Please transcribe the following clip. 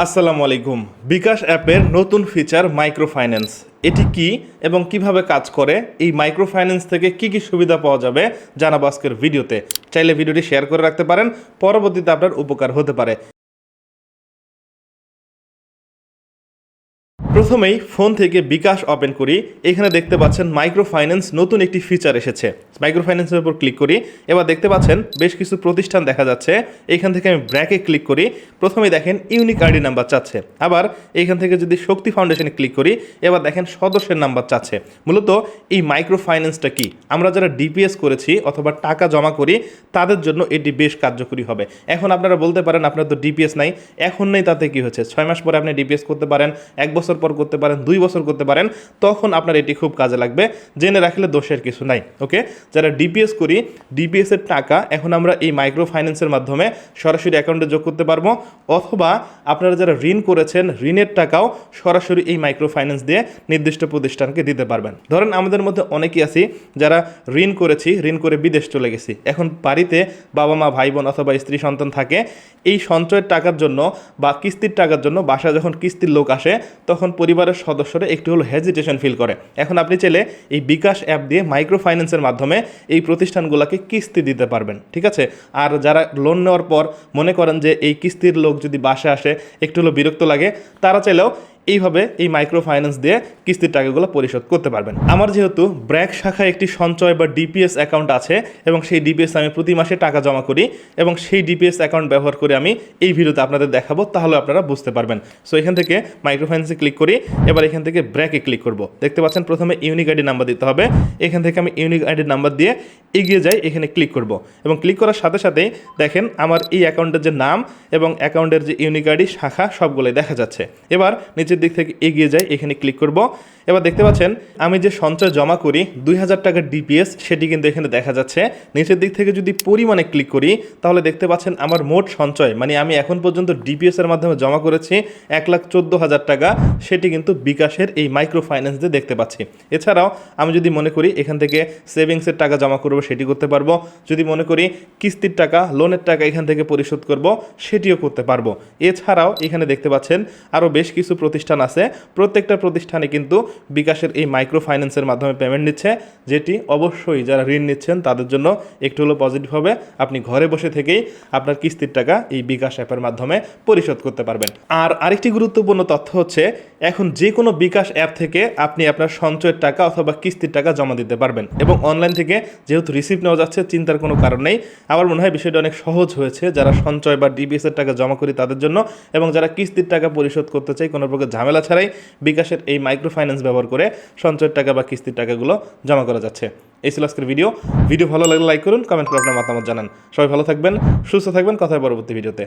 আসসালামু আলাইকুম। বিকাশ অ্যাপের নতুন ফিচার মাইক্রো ফাইন্যান্স এটি কি এবং কীভাবে কাজ করে? এই মাইক্রো ফাইন্যান্স থেকে কি কি সুবিধা পাওয়া যাবে জানাব আজকের ভিডিওতে। চাইলে ভিডিওটি শেয়ার করে রাখতে পারেন। পরবর্তীতে আপনার উপকার হতে পারে। প্রথমেই ফোন থেকে বিকাশ ওপেন করি। এখানে দেখতে পাচ্ছেন মাইক্রো ফাইন্যান্স নতুন একটি ফিচার এসেছে। মাইক্রো ফাইন্যান্সের উপর ক্লিক করি। এবার দেখতে পাচ্ছেন বেশ কিছু প্রতিষ্ঠান দেখা যাচ্ছে। এখান থেকে আমি ব্র্যাকে ক্লিক করি। প্রথমেই দেখেন ইউনিক আইডি নাম্বার চাচ্ছে। আবার এইখান থেকে যদি শক্তি ফাউন্ডেশনে ক্লিক করি, এবার দেখেন সদস্যের নাম্বার চাচ্ছে। মূলত এই মাইক্রো ফাইন্যান্সটা কি? আমরা যারা ডিপিএস করেছি অথবা টাকা জমা করি, তাদের জন্য এটি বেশ কার্যকরী হবে। এখন আপনারা বলতে পারেন, আপনার তো ডিপিএস নাই। এখন নেই, তাতে কি হচ্ছে? ছয় মাস পরে আপনি ডিপিএস করতে পারেন, এক বছর পর করতে পারেন, দুই বছর করতে পারেন, তখন আপনার এটি খুব কাজে লাগবে। জেনে রাখলে দোষের কিছু নাই, ওকে? যারা ডিপিএস করি ডিপিএস এর টাকা এখন আমরা এই মাইক্রো ফাইন্যান্সের মাধ্যমে সরাসরি অ্যাকাউন্টে যোগ করতে পারব, অথবা আপনারা যারা ঋণ করেছেন, ঋণের টাকাও সরাসরি এই মাইক্রো ফাইন্যান্স দিয়ে নির্দিষ্ট প্রতিষ্ঠানকে দিতে পারবেন। ধরেন আমাদের মধ্যে অনেকেই আছি, যারা ঋণ করেছি, ঋণ করে বিদেশ চলে গেছি। এখন বাড়িতে বাবা মা, ভাই বোন অথবা স্ত্রী সন্তান থাকে, এই সঞ্চয়ের টাকার জন্য বা কিস্তির টাকার জন্য বাসায় যখন কিস্তির লোক আসে, তখন পরিবারের সদস্যরা একটু হলো হেজিটেশন ফিল করে। এখন আপনি চাইলে এই বিকাশ অ্যাপ দিয়ে মাইক্রো ফাইন্যান্সের মাধ্যমে এই প্রতিষ্ঠানগুলোকে কিস্তি দিতে পারবেন, ঠিক আছে? আর যারা লোন নেওয়ার পর মনে করেন যে এই কিস্তির লোক যদি বাসে আসে, একটু হলো বিরক্ত লাগে, তারা চাইলেও এইভাবে এই মাইক্রো ফাইন্যান্স দিয়ে কিস্তির টাকাগুলো পরিশোধ করতে পারবেন। আমার যেহেতু ব্র্যাক শাখায় একটি সঞ্চয় বা ডিপিএস অ্যাকাউন্ট আছে এবং সেই ডিপিএস আমি প্রতি মাসে টাকা জমা করি এবং সেই ডিপিএস অ্যাকাউন্ট ব্যবহার করে আমি এই ভিডিওতে আপনাদের দেখাবো, তাহলে আপনারা বুঝতে পারবেন। সো এখান থেকে মাইক্রো ফাইন্যান্সে ক্লিক করি, এবার এখান থেকে ব্র্যাকে ক্লিক করব। দেখতে পাচ্ছেন, প্রথমে ইউনিক আইডি নাম্বার দিতে হবে। এখান থেকে আমি ইউনিক আইডি নাম্বার দিয়ে এগিয়ে যাই, এখানে ক্লিক করব। এবং ক্লিক করার সাথে সাথেই দেখেন, আমার এই অ্যাকাউন্টের যে নাম এবং অ্যাকাউন্টের যে ইউনিক আইডি শাখা সবগুলোই দেখা যাচ্ছে। এবার নিচের দিক থেকে এগিয়ে যাই, এখানে ক্লিক করব। এবার দেখতে পাচ্ছেন, আমি যে সঞ্চয় জমা করি, দুই হাজার টাকার ডিপিএস সেটি কিন্তু এখানে দেখা যাচ্ছে। নিচের দিক থেকে যদি পরিমাণে ক্লিক করি, তাহলে দেখতে পাচ্ছেন আমার মোট সঞ্চয় মানে আমি এখন পর্যন্ত ডিপিএস এর মাধ্যমে জমা করেছি এক লাখ চোদ্দ হাজার টাকা, সেটি কিন্তু বিকাশের এই মাইক্রো ফাইন্যান্স দিয়ে দেখতে পাচ্ছি। এছাড়াও, আমি যদি মনে করি এখান থেকে সেভিংসের টাকা জমা করব, সেটি করতে পারব। যদি মনে করি কিস্তির টাকা লোনের টাকা এখান থেকে পরিশোধ করব, সেটিও করতে পারব। এছাড়াও, এখানে দেখতে পাচ্ছেন আরও বেশ কিছু প্রতিষ্ঠান আছে, প্রত্যেকটা প্রতিষ্ঠানে কিন্তু বিকাশের এই মাইক্রো ফাইন্যান্সের মাধ্যমে পেমেন্ট নিচ্ছে, যেটি অবশ্যই যারা ঋণ নিচ্ছেন তাদের জন্য একটু হলো পজিটিভ হবে। আপনি ঘরে বসে থেকেই আপনার কিস্তির টাকা এই বিকাশ অ্যাপের মাধ্যমে পরিশোধ করতে পারবেন। আর আরেকটি গুরুত্বপূর্ণ তথ্য হচ্ছে, এখন যে কোনো বিকাশ অ্যাপ থেকে আপনি আপনার সঞ্চয়ের টাকা অথবা কিস্তির টাকা জমা দিতে পারবেন এবং অনলাইন থেকে যেহেতু রিসিপ্ট নেওয়া যাচ্ছে, চিন্তার কোনো কারণ নেই। আমার মনে হয় বিষয়টা অনেক সহজ হয়েছে, যারা সঞ্চয় বা ডিবিএস এর টাকা জমা করি তাদের জন্য এবং যারা কিস্তির টাকা পরিশোধ করতে চাই কোনো প্রকার ঝামেলা ছাড়াই বিকাশের এই মাইক্রো ফাইন্যান্স ব্যবহার করে সঞ্চয়ের টাকা বা কিস্তির টাকাগুলো জমা করা যাচ্ছে। এই ছিল আজকের ভিডিও ভিডিও ভালো লাগলে লাইক করুন কমেন্ট করে আপনার মতামত জানান। সবাই ভালো থাকবেন, সুস্থ থাকবেন। কথায় পরবর্তী ভিডিওতে